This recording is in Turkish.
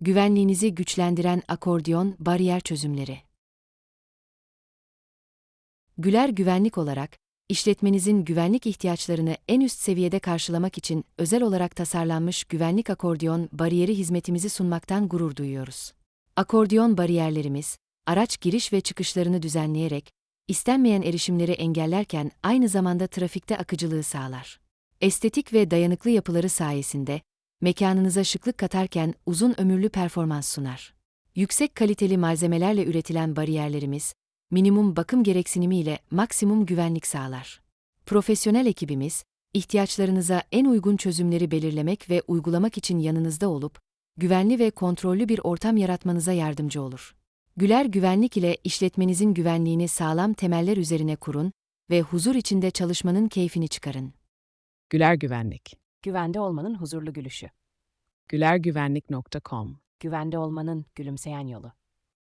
güvenliğinizi güçlendiren akordiyon bariyer çözümleri. Güler güvenlik olarak, işletmenizin güvenlik ihtiyaçlarını en üst seviyede karşılamak için özel olarak tasarlanmış güvenlik akordiyon bariyeri hizmetimizi sunmaktan gurur duyuyoruz. Akordiyon bariyerlerimiz, araç giriş ve çıkışlarını düzenleyerek, istenmeyen erişimleri engellerken aynı zamanda trafikte akıcılığı sağlar. Estetik ve dayanıklı yapıları sayesinde, mekanınıza şıklık katarken uzun ömürlü performans sunar. Yüksek kaliteli malzemelerle üretilen bariyerlerimiz, minimum bakım gereksinimiyle maksimum güvenlik sağlar. Profesyonel ekibimiz, ihtiyaçlarınıza en uygun çözümleri belirlemek ve uygulamak için yanınızda olup, güvenli ve kontrollü bir ortam yaratmanıza yardımcı olur. Güler Güvenlik ile işletmenizin güvenliğini sağlam temeller üzerine kurun ve huzur içinde çalışmanın keyfini çıkarın. Güler Güvenlik. Güvende olmanın huzurlu gülüşü. gülergüvenlik.com Güvende olmanın gülümseyen yolu.